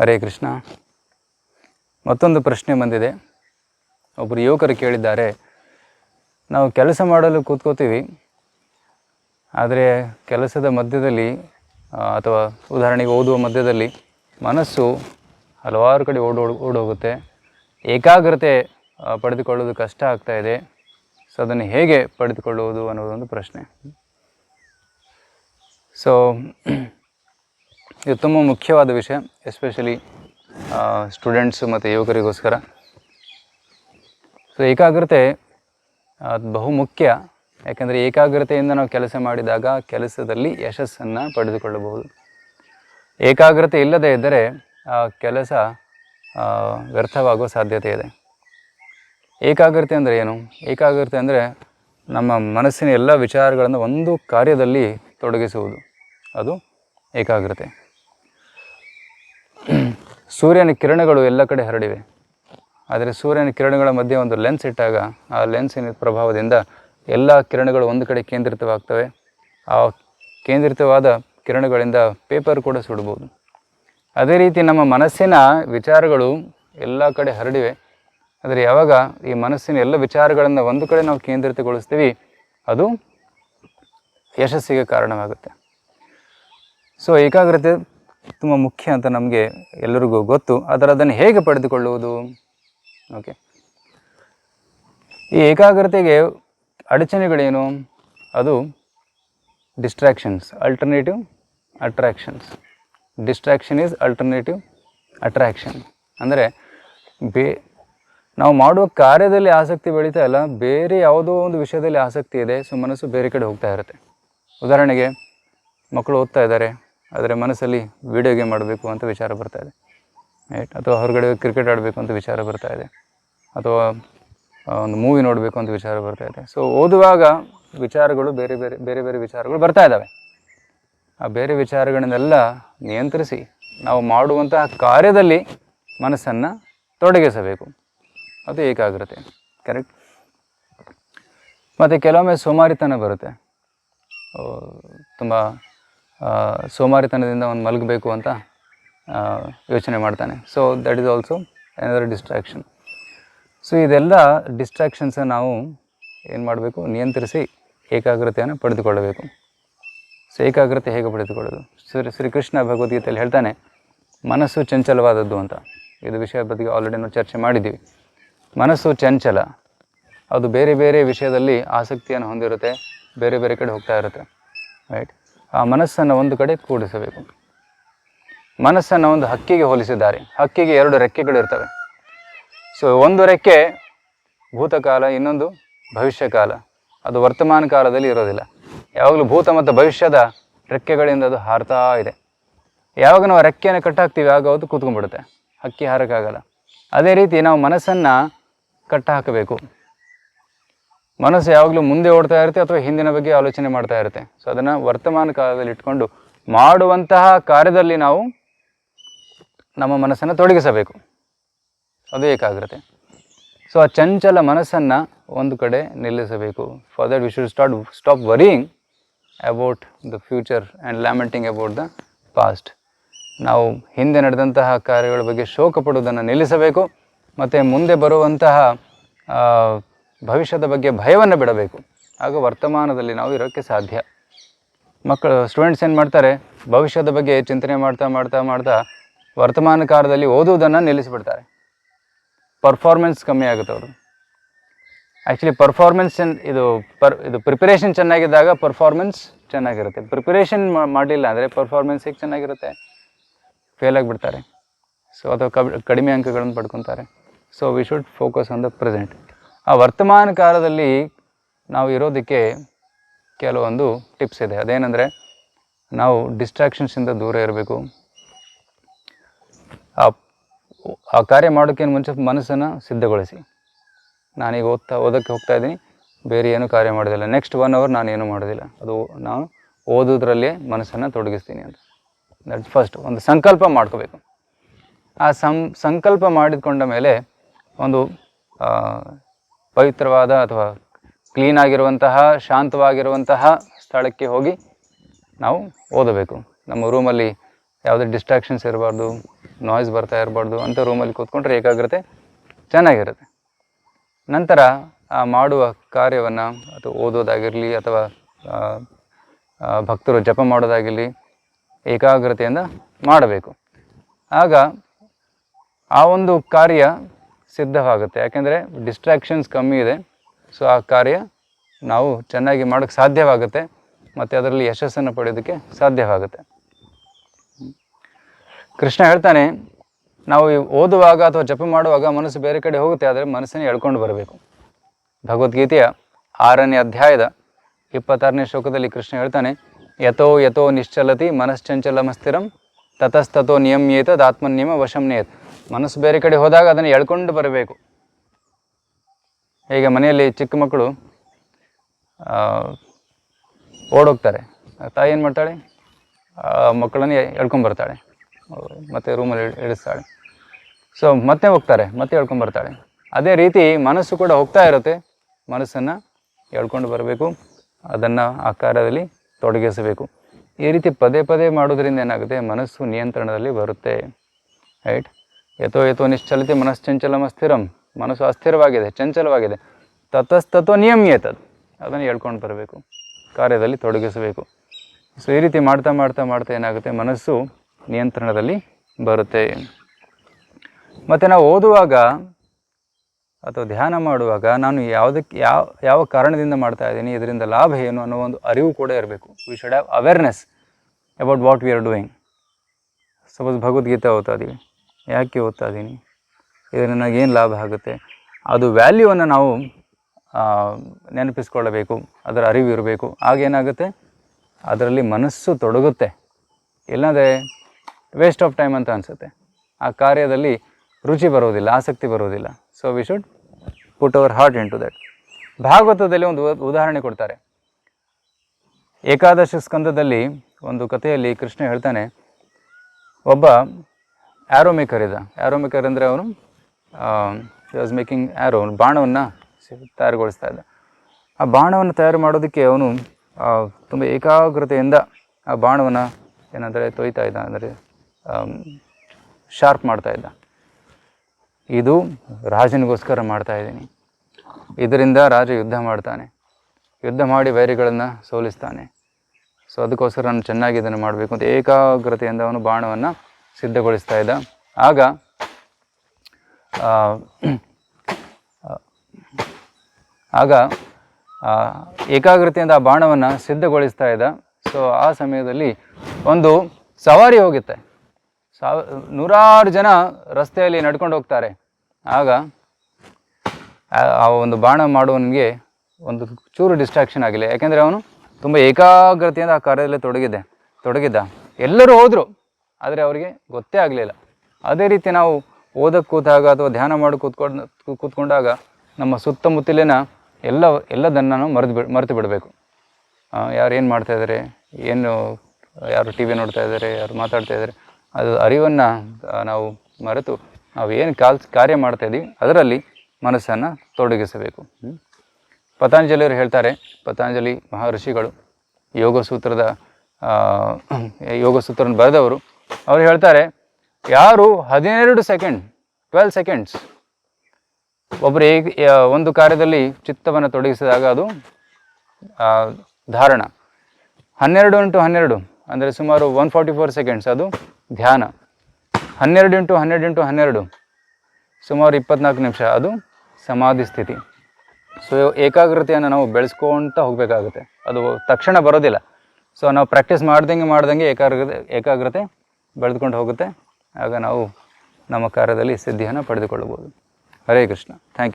ಹರೇ ಕೃಷ್ಣ. ಮತ್ತೊಂದು ಪ್ರಶ್ನೆ ಬಂದಿದೆ. ಒಬ್ಬರು ಯುವಕರು ಕೇಳಿದ್ದಾರೆ. ನಾವು ಕೆಲಸ ಮಾಡಲು ಕೂತ್ಕೋತೀವಿ. ಆದರೆ ಕೆಲಸದ ಮಧ್ಯದಲ್ಲಿ ಅಥವಾ ಉದಾಹರಣೆಗೆ ಓದುವ ಮಧ್ಯದಲ್ಲಿ ಮನಸ್ಸು ಹಲವಾರು ಕಡೆ ಓಡೋಡ್ ಓಡೋಗುತ್ತೆ ಏಕಾಗ್ರತೆ ಪಡೆದುಕೊಳ್ಳೋದು ಕಷ್ಟ ಆಗ್ತಾ ಇದೆ. ಸೊ ಅದನ್ನು ಹೇಗೆ ಪಡೆದುಕೊಳ್ಳುವುದು ಅನ್ನೋದೊಂದು ಪ್ರಶ್ನೆ. ಸೊ ಇದು ತುಂಬ ಮುಖ್ಯವಾದ ವಿಷಯ ಎಸ್ಪೆಷಲಿ ಸ್ಟೂಡೆಂಟ್ಸು ಮತ್ತು ಯುವಕರಿಗೋಸ್ಕರ. ಸೊ ಏಕಾಗ್ರತೆ ಅದು ಬಹು ಮುಖ್ಯ. ಯಾಕೆಂದರೆ ಏಕಾಗ್ರತೆಯಿಂದ ನಾವು ಕೆಲಸ ಮಾಡಿದಾಗ ಕೆಲಸದಲ್ಲಿ ಯಶಸ್ಸನ್ನು ಪಡೆದುಕೊಳ್ಳಬಹುದು. ಏಕಾಗ್ರತೆ ಇಲ್ಲದೇ ಇದ್ದರೆ, ಆ, ಕೆಲಸ ವ್ಯರ್ಥವಾಗುವ ಸಾಧ್ಯತೆ ಇದೆ. ಏಕಾಗ್ರತೆ ಅಂದರೆ ಏನು? ಏಕಾಗ್ರತೆ ಅಂದರೆ ನಮ್ಮ ಮನಸ್ಸಿನ ಎಲ್ಲ ವಿಚಾರಗಳನ್ನು ಒಂದು ಕಾರ್ಯದಲ್ಲಿ ತೊಡಗಿಸುವುದು. ಅದು ಏಕಾಗ್ರತೆ. ಸೂರ್ಯನ ಕಿರಣಗಳು ಎಲ್ಲ ಕಡೆ ಹರಡಿವೆ. ಆದರೆ ಸೂರ್ಯನ ಕಿರಣಗಳ ಮಧ್ಯೆ ಒಂದು ಲೆನ್ಸ್ ಇಟ್ಟಾಗ ಆ ಲೆನ್ಸಿನ ಪ್ರಭಾವದಿಂದ ಎಲ್ಲ ಕಿರಣಗಳು ಒಂದು ಕಡೆ ಕೇಂದ್ರಿತವಾಗ್ತವೆ. ಆ ಕೇಂದ್ರಿತವಾದ ಕಿರಣಗಳಿಂದ ಪೇಪರ್ ಕೂಡ ಸುಡ್ಬೋದು ಅದೇ ರೀತಿ ನಮ್ಮ ಮನಸ್ಸಿನ ವಿಚಾರಗಳು ಎಲ್ಲ ಕಡೆ ಹರಡಿವೆ. ಆದರೆ ಯಾವಾಗ ಈ ಮನಸ್ಸಿನ ಎಲ್ಲ ವಿಚಾರಗಳನ್ನು ಒಂದು ಕಡೆ ನಾವು ಕೇಂದ್ರಿತಗೊಳಿಸ್ತೀವಿ, ಅದು ಯಶಸ್ಸಿಗೆ ಕಾರಣವಾಗುತ್ತೆ. ಸೊ ಏಕಾಗ್ರತೆ ತುಂಬ ಮುಖ್ಯ ಅಂತ ನಮಗೆ ಎಲ್ಲರಿಗೂ ಗೊತ್ತು. ಆದರೆ ಅದನ್ನು ಹೇಗೆ ಪಡೆದುಕೊಳ್ಳುವುದು? ಓಕೆ ಈ ಏಕಾಗ್ರತೆಗೆ ಅಡಚಣೆಗಳೇನು? ಅದು distractions alternative attractions distraction is alternative attraction ಅಂದರೆ ಬೇ, ನಾವು ಮಾಡುವ ಕಾರ್ಯದಲ್ಲಿ ಆಸಕ್ತಿ ಬೆಳೀತಾ ಇಲ್ಲ. ಬೇರೆ ಯಾವುದೋ ಒಂದು ವಿಷಯದಲ್ಲಿ ಆಸಕ್ತಿ ಇದೆ. ಸೊ ಮನಸ್ಸು ಬೇರೆ ಕಡೆ ಹೋಗ್ತಾ ಇರುತ್ತೆ. ಉದಾಹರಣೆಗೆ ಮಕ್ಕಳು ಓದ್ತಾ ಇದ್ದಾರೆ. ಆದರೆ ಮನಸ್ಸಲ್ಲಿ ವೀಡಿಯೋ ಗೇಮ್ ಆಡಬೇಕು ಅಂತ ವಿಚಾರ ಬರ್ತಾ ಇದೆ. ರೈಟ್ ಅಥವಾ ಹೊರಗಡೆ ಕ್ರಿಕೆಟ್ ಆಡಬೇಕು ಅಂತ ವಿಚಾರ ಬರ್ತಾ ಇದೆ. ಅಥವಾ ಒಂದು ಮೂವಿ ನೋಡಬೇಕು ಅಂತ ವಿಚಾರ ಬರ್ತಾ ಇದೆ. ಸೊ ಓದುವಾಗ ವಿಚಾರಗಳು ಬೇರೆ ಬೇರೆ ಬೇರೆ ಬೇರೆ ವಿಚಾರಗಳು ಬರ್ತಾ ಇದ್ದಾವೆ ಆ ಬೇರೆ ವಿಚಾರಗಳನ್ನೆಲ್ಲ ನಿಯಂತ್ರಿಸಿ ನಾವು ಮಾಡುವಂತಹ ಕಾರ್ಯದಲ್ಲಿ ಮನಸ್ಸನ್ನು ತೊಡಗಿಸಬೇಕು. ಅದು ಏಕಾಗ್ರತೆ. ಕರೆಕ್ಟ್ ಮತ್ತು ಕೆಲವೊಮ್ಮೆ ಸೋಮಾರಿತನ ಬರುತ್ತೆ. ತುಂಬ ಸೋಮಾರಿತನದಿಂದ ಅವನು ಮಲಗಬೇಕು ಅಂತ ಯೋಚನೆ ಮಾಡ್ತಾನೆ. So that is also another distraction so ಇದೆಲ್ಲ ಡಿಸ್ಟ್ರಾಕ್ಷನ್ಸ ನಾವು ಏನು ಮಾಡಬೇಕು? ನಿಯಂತ್ರಿಸಿ ಏಕಾಗ್ರತೆಯನ್ನು ಪಡೆದುಕೊಳ್ಳಬೇಕು. ಸೊ ಏಕಾಗ್ರತೆ ಹೇಗೆ ಪಡೆದುಕೊಳ್ಳೋದು? ಶ್ರೀ ಶ್ರೀಕೃಷ್ಣ ಭಗವದ್ಗೀತೆಯಲ್ಲಿ ಹೇಳ್ತಾನೆ, ಮನಸ್ಸು ಚಂಚಲವಾದದ್ದು ಅಂತ. ಇದು ವಿಷಯದ ಬಗ್ಗೆ ಆಲ್ರೆಡಿ ನಾವು ಚರ್ಚೆ ಮಾಡಿದ್ದೀವಿ. ಮನಸ್ಸು ಚಂಚಲ, ಅದು ಬೇರೆ ಬೇರೆ ವಿಷಯದಲ್ಲಿ ಆಸಕ್ತಿಯನ್ನು ಹೊಂದಿರುತ್ತೆ, ಬೇರೆ ಬೇರೆ ಕಡೆ ಹೋಗ್ತಾ ಇರುತ್ತೆ ರೈಟ್ ಆ ಮನಸ್ಸನ್ನು ಒಂದು ಕಡೆ ಕೂಡಿಸಬೇಕು. ಮನಸ್ಸನ್ನು ಒಂದು ಹಕ್ಕಿಗೆ ಹೋಲಿಸಿದ್ದಾರೆ. ಹಕ್ಕಿಗೆ ಎರಡು ರೆಕ್ಕೆಗಳಿರ್ತವೆ ಸೊ ಒಂದು ರೆಕ್ಕೆ ಭೂತಕಾಲ, ಇನ್ನೊಂದು ಭವಿಷ್ಯಕಾಲ. ಅದು ವರ್ತಮಾನ ಕಾಲದಲ್ಲಿ ಇರೋದಿಲ್ಲ. ಯಾವಾಗಲೂ ಭೂತ ಮತ್ತು ಭವಿಷ್ಯದ ರೆಕ್ಕೆಗಳಿಂದ ಅದು ಹಾರ್ತಾ ಇದೆ. ಯಾವಾಗ ನಾವು ರೆಕ್ಕೆಯನ್ನು ಕಟ್ಟಾಕ್ತೀವಿ ಆಗ ಅದು ಕೂತ್ಕೊಂಡ್ಬಿಡುತ್ತೆ. ಹಕ್ಕಿ ಹಾರಕ್ಕಾಗಲ್ಲ. ಅದೇ ರೀತಿ ನಾವು ಮನಸ್ಸನ್ನು ಕಟ್ಟ ಹಾಕಬೇಕು ಮನಸ್ಸು ಯಾವಾಗಲೂ ಮುಂದೆ ಓಡ್ತಾ ಇರುತ್ತೆ ಅಥವಾ ಹಿಂದಿನ ಬಗ್ಗೆ ಆಲೋಚನೆ ಮಾಡ್ತಾ ಇರುತ್ತೆ. ಸೊ ಅದನ್ನು ವರ್ತಮಾನ ಕಾಲದಲ್ಲಿ ಇಟ್ಕೊಂಡು ಮಾಡುವಂತಹ ಕಾರ್ಯದಲ್ಲಿ ನಾವು ನಮ್ಮ ಮನಸ್ಸನ್ನು ತೊಡಗಿಸಬೇಕು. ಅದು ಏಕಾಗ್ರತೆ. ಸೊ ಆ ಚಂಚಲ ಮನಸ್ಸನ್ನು ಒಂದು ಕಡೆ ನಿಲ್ಲಿಸಬೇಕು. For that we should start stop worrying about the future and lamenting about the past ನಾವು ಹಿಂದೆ ನಡೆದಂತಹ ಕಾರ್ಯಗಳ ಬಗ್ಗೆ ಶೋಕ ಪಡುವುದನ್ನು ನಿಲ್ಲಿಸಬೇಕು. ಮತ್ತು ಮುಂದೆ ಬರುವಂತಹ ಭವಿಷ್ಯದ ಬಗ್ಗೆ ಭಯವನ್ನು ಬಿಡಬೇಕು. ಆಗ ವರ್ತಮಾನದಲ್ಲಿ ನಾವು ಇರೋಕ್ಕೆ ಸಾಧ್ಯ. ಮಕ್ಕಳು ಸ್ಟೂಡೆಂಟ್ಸ್ ಏನು ಮಾಡ್ತಾರೆ? ಭವಿಷ್ಯದ ಬಗ್ಗೆ ಚಿಂತನೆ ಮಾಡ್ತಾ ಮಾಡ್ತಾ ಮಾಡ್ತಾ ವರ್ತಮಾನ ಕಾಲದಲ್ಲಿ ಓದುವುದನ್ನು ನಿಲ್ಲಿಸಿಬಿಡ್ತಾರೆ. ಪರ್ಫಾರ್ಮೆನ್ಸ್ ಕಮ್ಮಿ ಆಗುತ್ತೆ ಅವರು ಆ್ಯಕ್ಚುಲಿ ಪರ್ಫಾರ್ಮೆನ್ಸ್ ಇದು ಪರ್ ಇದು ಪ್ರಿಪರೇಷನ್ ಚೆನ್ನಾಗಿದ್ದಾಗ ಪರ್ಫಾರ್ಮೆನ್ಸ್ ಚೆನ್ನಾಗಿರುತ್ತೆ. ಪ್ರಿಪರೇಷನ್ ಮಾಡಲಿಲ್ಲ ಅಂದರೆ ಪರ್ಫಾರ್ಮೆನ್ಸ್ ಹೇಗೆ ಚೆನ್ನಾಗಿರುತ್ತೆ? ಫೇಲ್ ಆಗಿಬಿಡ್ತಾರೆ. ಸೊ ಅಥವಾ ಕಡಿಮೆ ಅಂಕಗಳನ್ನು ಪಡ್ಕೊತಾರೆ. So we should focus on the present ಆ ವರ್ತಮಾನ ಕಾಲದಲ್ಲಿ ನಾವು ಇರೋದಕ್ಕೆ ಕೆಲವೊಂದು ಟಿಪ್ಸ್ ಇದೆ. ಅದೇನೆಂದರೆ ನಾವು ಡಿಸ್ಟ್ರಾಕ್ಷನ್ಸಿಂದ ದೂರ ಇರಬೇಕು. ಆ ಕಾರ್ಯ ಮಾಡೋಕ್ಕಿಂತ ಮುಂಚೆ ಮನಸ್ಸನ್ನು ಸಿದ್ಧಗೊಳಿಸಿ. ನಾನೀಗ ಓದ್ತಾ, ಓದೋಕ್ಕೆ ಹೋಗ್ತಾ ಇದ್ದೀನಿ. ಬೇರೆ ಏನೂ ಕಾರ್ಯ ಮಾಡೋದಿಲ್ಲ. ನೆಕ್ಸ್ಟ್ ಒನ್ ಅವರ್ ನಾನು ಏನೂ ಮಾಡೋದಿಲ್ಲ. ಅದು ನಾನು ಓದೋದ್ರಲ್ಲೇ ಮನಸ್ಸನ್ನು ತೊಡಗಿಸ್ತೀನಿ ಅಂತ. ದಟ್ ಫಸ್ಟ್ ಒಂದು ಸಂಕಲ್ಪ ಮಾಡ್ಕೋಬೇಕು. ಆ ಸಂ, ಸಂಕಲ್ಪ ಮಾಡಿಕೊಂಡ ಮೇಲೆ ಒಂದು ಪವಿತ್ರವಾದ ಅಥವಾ ಕ್ಲೀನ್ ಆಗಿರುವಂತಹ, ಶಾಂತವಾಗಿರುವಂತಹ ಸ್ಥಳಕ್ಕೆ ಹೋಗಿ ನಾವು ಓದಬೇಕು. ನಮ್ಮ ರೂಮಲ್ಲಿ ಯಾವುದೇ ಡಿಸ್ಟ್ರಾಕ್ಷನ್ಸ್ ಇರಬಾರ್ದು ನಾಯ್ಸ್ ಬರ್ತಾ ಇರಬಾರ್ದು ಅಂತ ರೂಮಲ್ಲಿ ಕೂತ್ಕೊಂಡ್ರೆ ಏಕಾಗ್ರತೆ ಚೆನ್ನಾಗಿರುತ್ತೆ. ನಂತರ ಆ ಮಾಡುವ ಕಾರ್ಯವನ್ನು ಅಥವಾ ಓದೋದಾಗಿರಲಿ ಅಥವಾ ಭಕ್ತರು ಜಪ ಮಾಡೋದಾಗಿರಲಿ ಏಕಾಗ್ರತೆಯಿಂದ ಮಾಡಬೇಕು. ಆಗ ಆ ಒಂದು ಕಾರ್ಯ ಸಿದ್ಧವಾಗುತ್ತೆ. ಯಾಕೆಂದರೆ ಡಿಸ್ಟ್ರ್ಯಾಕ್ಷನ್ಸ್ ಕಮ್ಮಿ ಇದೆ. ಸೊ ಆ ಕಾರ್ಯ ನಾವು ಚೆನ್ನಾಗಿ ಮಾಡೋಕ್ಕೆ ಸಾಧ್ಯವಾಗುತ್ತೆ. ಮತ್ತು ಅದರಲ್ಲಿ ಯಶಸ್ಸನ್ನು ಪಡೆಯೋದಕ್ಕೆ ಸಾಧ್ಯವಾಗುತ್ತೆ. ಕೃಷ್ಣ ಹೇಳ್ತಾನೆ, ನಾವು ಓದುವಾಗ ಅಥವಾ ಜಪ ಮಾಡುವಾಗ ಮನಸ್ಸು ಬೇರೆ ಕಡೆ ಹೋಗುತ್ತೆ, ಆದರೆ ಮನಸ್ಸನ್ನು ಎಳ್ಕೊಂಡು ಬರಬೇಕು. ಭಗವದ್ಗೀತೆಯ ಆರನೇ ಅಧ್ಯಾಯದ ಇಪ್ಪತ್ತಾರನೇ ಶ್ಲೋಕದಲ್ಲಿ ಕೃಷ್ಣ ಹೇಳ್ತಾನೆ, ಯಥೋ ಯಥೋ ನಿಶ್ಚಲತಿ ಮನಶ್ಚಂಚಲಮಸ್ಥಿರಂ ತತಸ್ತತೋ ನಿಯಮ್ಯೇತದ ಆತ್ಮನಿಯಮ ವಶಂ ನಿಯತ್ ಮನಸ್ಸು ಬೇರೆ ಕಡೆ ಹೋದಾಗ ಅದನ್ನು ಎಳ್ಕೊಂಡು ಬರಬೇಕು. ಈಗ ಮನೆಯಲ್ಲಿ ಚಿಕ್ಕ ಮಕ್ಕಳು ಓಡೋಗ್ತಾರೆ. ತಾಯಿ ಏನು ಮಾಡ್ತಾಳೆ? ಮಕ್ಕಳನ್ನು ಎಳ್ಕೊಂಬರ್ತಾಳೆ ಮತ್ತು ರೂಮಲ್ಲಿ ಇಳಿಸ್ತಾಳೆ. ಸೊ ಮತ್ತೆ ಹೋಗ್ತಾರೆ, ಮತ್ತೆ ಎಳ್ಕೊಂಬರ್ತಾಳೆ ಅದೇ ರೀತಿ ಮನಸ್ಸು ಕೂಡ ಹೋಗ್ತಾ ಇರುತ್ತೆ. ಮನಸ್ಸನ್ನು ಎಳ್ಕೊಂಡು ಬರಬೇಕು. ಅದನ್ನು ಆಕಾರದಲ್ಲಿ ತೊಡಗಿಸಬೇಕು. ಈ ರೀತಿ ಪದೇ ಪದೇ ಮಾಡೋದ್ರಿಂದ ಏನಾಗುತ್ತೆ? ಮನಸ್ಸು ನಿಯಂತ್ರಣದಲ್ಲಿ ಬರುತ್ತೆ. ರೈಟ್ ಯಥೋ ಯಥೋ ನಿಶ್ಚಲತೆ ಮನಶ್ಚಂಚಲಮ ಸ್ಥಿರಂ ಮನಸ್ಸು ಅಸ್ಥಿರವಾಗಿದೆ ಚಂಚಲವಾಗಿದೆ ತತಸ್ತತ್ವ ನಿಯಮ್ಯತ ಅದನ್ನು ಹೇಳ್ಕೊಂಡು ಬರಬೇಕು, ಕಾರ್ಯದಲ್ಲಿ ತೊಡಗಿಸಬೇಕು. ಸೊ, ಈ ರೀತಿ ಮಾಡ್ತಾ ಮಾಡ್ತಾ ಮಾಡ್ತಾ ಏನಾಗುತ್ತೆ? ಮನಸ್ಸು ನಿಯಂತ್ರಣದಲ್ಲಿ ಬರುತ್ತೆ. ಮತ್ತು ನಾವು ಓದುವಾಗ ಅಥವಾ ಧ್ಯಾನ ಮಾಡುವಾಗ ನಾನು ಯಾವುದಕ್ಕೆ, ಯಾವ ಯಾವ ಕಾರಣದಿಂದ ಮಾಡ್ತಾ ಇದ್ದೀನಿ, ಇದರಿಂದ ಲಾಭ ಏನು ಅನ್ನೋ ಒಂದು ಅರಿವು ಕೂಡ ಇರಬೇಕು. We should have awareness about what we are doing suppose Bhagavad Gita ಓದ್ತಾ ಇದ್ದೀವಿ ಯಾಕೆ ಓದ್ತಾ ಇದ್ದೀನಿ? ಇದರಿಂದ ನನಗೇನು ಲಾಭ ಆಗುತ್ತೆ? ಅದು ವ್ಯಾಲ್ಯೂವನ್ನು ನಾವು ನೆನಪಿಸ್ಕೊಳ್ಳಬೇಕು, ಅದರ ಅರಿವು ಇರಬೇಕು. ಆಗೇನಾಗುತ್ತೆ ಅದರಲ್ಲಿ ಮನಸ್ಸು ತೊಡಗುತ್ತೆ. ಇಲ್ಲಾಂದರೆ ವೇಸ್ಟ್ ಆಫ್ ಟೈಮ್ ಅಂತ ಅನಿಸುತ್ತೆ. ಆ ಕಾರ್ಯದಲ್ಲಿ ರುಚಿ ಬರೋದಿಲ್ಲ, ಆಸಕ್ತಿ ಬರೋದಿಲ್ಲ. So we should put our heart into that ಭಾಗವತದಲ್ಲಿ ಒಂದು ಉದಾಹರಣೆ ಕೊಡ್ತಾರೆ. ಏಕಾದಶ ಸ್ಕಂದದಲ್ಲಿ ಒಂದು ಕಥೆಯಲ್ಲಿ ಕೃಷ್ಣ ಹೇಳ್ತಾನೆ, ಒಬ್ಬ ಆ್ಯರೋ ಮೇಕರ್ ಇದ್ದ ಆ್ಯರೋ ಮೇಕರ್ ಅಂದರೆ ಅವನು ವಾಸ್ ಮೇಕಿಂಗ್ ಆ್ಯರೋ ಬಾಣವನ್ನು ತಯಾರುಗೊಳಿಸ್ತಾ ಇದ್ದ. ಆ ಬಾಣವನ್ನು ತಯಾರು ಮಾಡೋದಕ್ಕೆ ಅವನು ತುಂಬ ಏಕಾಗ್ರತೆಯಿಂದ ಆ ಬಾಣವನ್ನು ಏನಂದರೆ ತೊಯ್ತಾ ಇದ್ದ, ಅಂದರೆ ಶಾರ್ಪ್ ಮಾಡ್ತಾ ಇದ್ದ. ಇದು ರಾಜನಿಗೋಸ್ಕರ ಮಾಡ್ತಾ ಇದ್ದೀನಿ. ಇದರಿಂದ ರಾಜ ಯುದ್ಧ ಮಾಡ್ತಾನೆ. ಯುದ್ಧ ಮಾಡಿ ವೈರಿಗಳನ್ನು ಸೋಲಿಸ್ತಾನೆ. ಸೊ ಅದಕ್ಕೋಸ್ಕರ ನಾನು ಚೆನ್ನಾಗಿ ಇದನ್ನು ಮಾಡಬೇಕು ಅಂತ ಏಕಾಗ್ರತೆಯಿಂದ ಅವನು ಬಾಣವನ್ನು ಸಿದ್ಧಗೊಳಿಸ್ತಾ ಇದ್ದ. ಆಗ ಆಗ ಏಕಾಗ್ರತೆಯಿಂದ ಆ ಬಾಣವನ್ನು ಸಿದ್ಧಗೊಳಿಸ್ತಾ ಇದ್ದ. ಸೊ ಆ ಸಮಯದಲ್ಲಿ ಒಂದು ಸವಾರಿ ಹೋಗುತ್ತೆ. ಸಾವ ನೂರಾರು ಜನ ರಸ್ತೆಯಲ್ಲಿ ನಡ್ಕೊಂಡು ಹೋಗ್ತಾರೆ. ಆಗ, ಆ- ಒಂದು ಬಾಣ ಮಾಡುವವನಿಗೆ ಒಂದು ಚೂರು ಡಿಸ್ಟ್ರಾಕ್ಷನ್ ಆಗಿಲ್ಲ. ಯಾಕೆಂದರೆ ಅವನು ತುಂಬ ಏಕಾಗ್ರತೆಯಿಂದ ಆ ಕಾರ್ಯದಲ್ಲಿ ತೊಡಗಿದ್ದೆ, ತೊಡಗಿದ್ದ. ಎಲ್ಲರೂ ಹೋದರು. ಆದರೆ ಅವರಿಗೆ ಗೊತ್ತೇ ಆಗಲಿಲ್ಲ. ಅದೇ ರೀತಿ ನಾವು ಓದಕ್ಕೆ ಕೂತಾಗ ಅಥವಾ ಧ್ಯಾನ ಮಾಡಿ ಕೂತ್ಕೊಂಡು, ಕೂತ್ಕೊಂಡಾಗ ನಮ್ಮ ಸುತ್ತಮುತ್ತಲಿನ ಎಲ್ಲ ಎಲ್ಲದನ್ನು ನಾವು ಮರೆತು ಬಿಡ್, ಮರೆತು ಬಿಡಬೇಕು. ಯಾರು ಏನು ಮಾಡ್ತಾಯಿದ್ದಾರೆ ಏನು, ಯಾರು ಟಿ ವಿ ನೋಡ್ತಾ ಇದ್ದಾರೆ ಯಾರು ಮಾತಾಡ್ತಾ ಇದ್ದಾರೆ ಅದು ಅರಿವನ್ನು ನಾವು ಮರೆತು ನಾವು ಏನು ಕಾಲ್, ಕಾರ್ಯ ಮಾಡ್ತಾಯಿದ್ದೀವಿ ಅದರಲ್ಲಿ ಮನಸ್ಸನ್ನು ತೊಡಗಿಸಬೇಕು. ಪತಾಂಜಲಿಯವರು ಹೇಳ್ತಾರೆ, ಪತಂಜಲಿ ಮಹರ್ಷಿಗಳು ಯೋಗ ಸೂತ್ರದ ಯೋಗ ಬರೆದವರು ಅವರು ಹೇಳ್ತಾರೆ, ಯಾರು ಹದಿನೆರಡು ಸೆಕೆಂಡ್ ಟ್ವೆಲ್ ಸೆಕೆಂಡ್ಸ್ ಒಬ್ಬರು ಏಕ ಒಂದು ಕಾರ್ಯದಲ್ಲಿ ಚಿತ್ತವನ್ನು ತೊಡಗಿಸಿದಾಗ ಅದು ಧಾರಣ. ಹನ್ನೆರಡು ಇಂಟು ಹನ್ನೆರಡು ಅಂದರೆ ಸುಮಾರು ಒನ್ ಫಾರ್ಟಿ ಫೋರ್ ಸೆಕೆಂಡ್ಸ್ ಅದು ಧ್ಯಾನ. ಹನ್ನೆರಡು ಇಂಟು ಹನ್ನೆರಡು ಇಂಟು ಹನ್ನೆರಡು ಸುಮಾರು ಇಪ್ಪತ್ನಾಲ್ಕು ನಿಮಿಷ ಅದು ಸಮಾಧಿ ಸ್ಥಿತಿ. ಸೊ ಏಕಾಗ್ರತೆಯನ್ನು ನಾವು ಬೆಳೆಸ್ಕೊಳ್ತಾ ಹೋಗಬೇಕಾಗುತ್ತೆ. ಅದು ತಕ್ಷಣ ಬರೋದಿಲ್ಲ. ಸೊ ನಾವು ಪ್ರಾಕ್ಟೀಸ್ ಮಾಡ್ದಂಗೆ ಮಾಡ್ದಂಗೆ ಏಕಾಗ್ರತೆ ಏಕಾಗ್ರತೆ ಬೆಳೆದುಕೊಂಡು ಹೋಗುತ್ತೆ. ಆಗ ನಾವು ನಮ್ಮ ಕಾರ್ಯದಲ್ಲಿ ಸಿದ್ಧಿಯನ್ನು ಪಡೆದುಕೊಳ್ಳಬಹುದು. ಹರೇ ಕೃಷ್ಣ. Thank you